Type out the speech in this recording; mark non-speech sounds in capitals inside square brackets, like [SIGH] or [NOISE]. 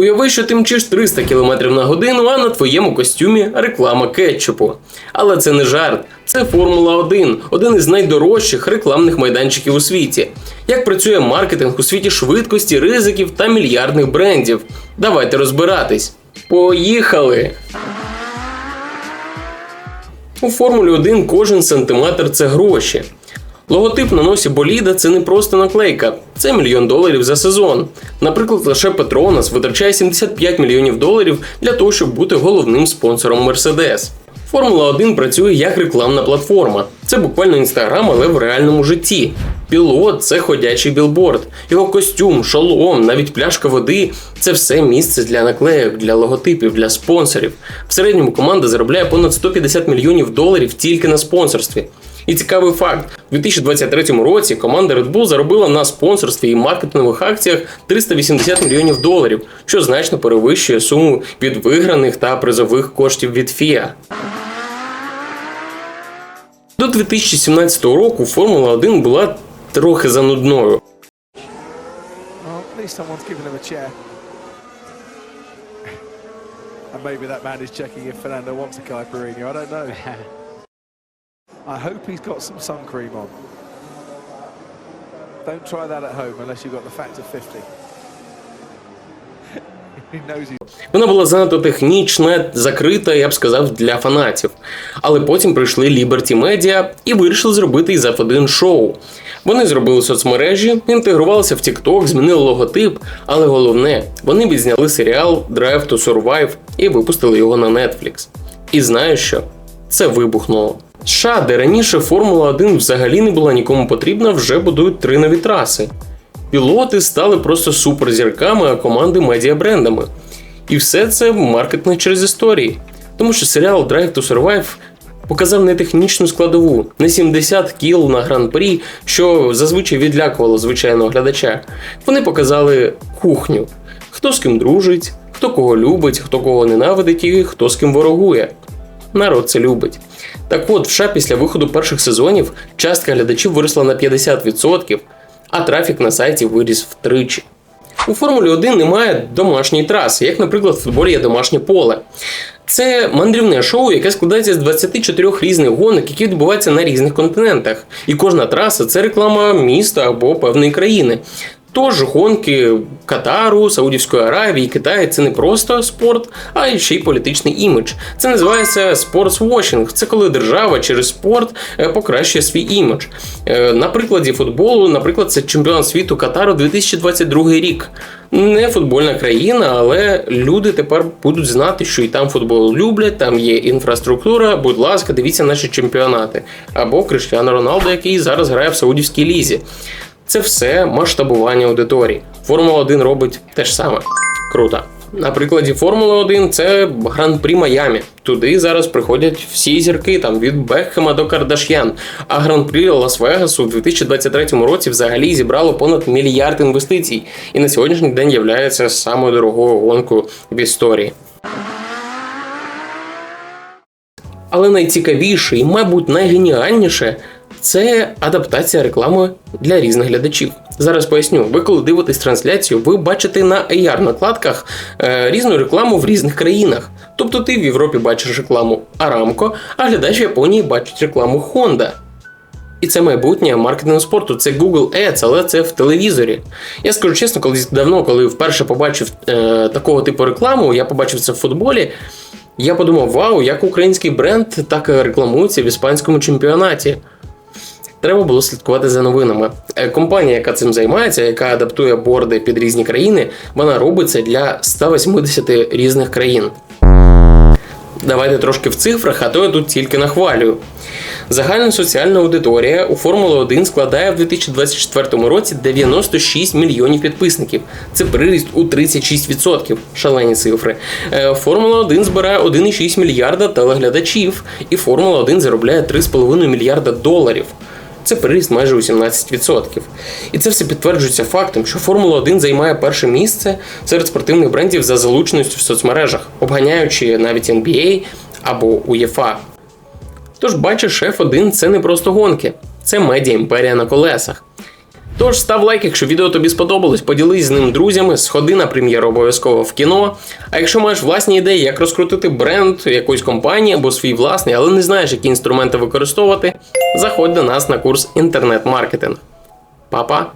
Уяви, що ти мчиш 300 км на годину, а на твоєму костюмі реклама кетчупу. Але це не жарт, це Формула 1, один із найдорожчих рекламних майданчиків у світі. Як працює маркетинг у світі швидкості, ризиків та мільярдних брендів? Давайте розбиратись. Поїхали! У Формулі 1 кожен сантиметр це гроші. Логотип на носі боліда це не просто наклейка, це мільйон доларів за сезон. Наприклад, лише Петронас витрачає 75 мільйонів доларів для того, щоб бути головним спонсором Мерседес. Формула 1 працює як рекламна платформа. Це буквально інстаграм, але в реальному житті. Пілот це ходячий білборд. Його костюм, шолом, навіть пляшка води це все місце для наклеїк, для логотипів, для спонсорів. В середньому команда заробляє понад 150 мільйонів доларів тільки на спонсорстві. І цікавий факт: у 2023 році команда Red Bull заробила на спонсорстві і маркетингових акціях 380 мільйонів доларів, що значно перевищує суму від виграних та призових коштів від FIA. До 2017 року Формула 1 була трохи занудною. And maybe that man is checking if Fernando wants a caipirinha. I don't know. [LAUGHS] I hope he's got some sun cream on. Don't try that at home unless you've got the factor 50. [LAUGHS] he knows he's Вона була занадто технічна, закрита, я б сказав, для фанатів. Але потім прийшли Liberty Media і вирішили зробити із F1 шоу. Вони зробили соцмережі, інтегрувалися в TikTok, змінили логотип, але головне, вони відзняли серіал Drive to Survive і випустили його на Netflix. І знаєш що? Це вибухнуло. США, де раніше Формула 1 взагалі не була нікому потрібна, вже будують три нові траси. Пілоти стали просто суперзірками, а команди медіабрендами. І все це маркетинг через історії. Тому що серіал Drive to Survive показав не технічну складову, не 70 кіл на гран-прі, що зазвичай відлякувало звичайного глядача. Вони показали кухню: хто з ким дружить, хто кого любить, хто кого ненавидить і хто з ким ворогує. Народ це любить. Так от, в після виходу перших сезонів частка глядачів виросла на 50%, а трафік на сайті виріс втричі. У Формулі 1 немає домашньої траси, як, наприклад, в футболі є домашнє поле. Це мандрівне шоу, яке складається з 24 різних гонок, які відбуваються на різних континентах. І кожна траса це реклама міста або певної країни. Тож гонки Катару, Саудівської Аравії, Китаю це не просто спорт, а ще й політичний імідж. Це називається спортсвошинг. Це коли держава через спорт е, покращує свій імідж. Е, На прикладі футболу, наприклад, це чемпіон світу Катару 2022 рік. Не футбольна країна, але люди тепер будуть знати, що і там футбол люблять, там є інфраструктура. Будь ласка, дивіться наші чемпіонати. Або Криштиану Роналдо, який зараз грає в Саудівській лізі. Це все масштабування аудиторії. Формула 1 робить те ж саме. Круто. На прикладі Формули 1 це гран-прі Майамі. Туди зараз приходять всі зірки, там від Бекхема до Кардаш'ян. А гран-прі Лас-Вегасу в 2023 році взагалі зібрало понад мільярд інвестицій, і на сьогоднішній день є самою дорогою гонкою в історії. Але найцікавіше і, мабуть, найгеніальніше це адаптація реклами для різних глядачів. Зараз поясню, ви коли дивитесь трансляцію, ви бачите на AR-накладках е, різну рекламу в різних країнах. Тобто ти в Європі бачиш рекламу Aramco, а глядач в Японії бачить рекламу Honda. І це майбутнє маркетингу спорту. Це Google Ads, але це в телевізорі. Я скажу чесно, колись давно, коли вперше побачив е, такого типу рекламу, я побачив це в футболі. Я подумав: вау, як український бренд так рекламується в іспанському чемпіонаті. Треба було слідкувати за новинами. Е, Компанія, яка цим займається, яка адаптує борди під різні країни, вона робить це для 180 різних країн. Давайте трошки в цифрах, а то я тут тільки нахвалюю. Загальна соціальна аудиторія у Формули 1 складає в 2024 році 96 мільйонів підписників. Це приріст у 36%. Шалені цифри. Е, Формула 1 збирає 1,6 мільярда телеглядачів, і Формула 1 заробляє 3,5 мільярда доларів. Це приріст майже у 17%. І це все підтверджується фактом, що Формула 1 займає перше місце серед спортивних брендів за залученістю в соцмережах, обганяючи навіть NBA або UEFA. Тож бачиш, F1 це не просто гонки, це медіа імперія на колесах. Тож став лайк, якщо відео тобі сподобалось, поділись з ним друзями, сходи на прем'єру обов'язково в кіно. А якщо маєш власні ідеї, як розкрутити бренд якоїсь компанії або свій власний, але не знаєш, які інструменти використовувати, заходь до нас на курс інтернет-маркетинг. Па-па!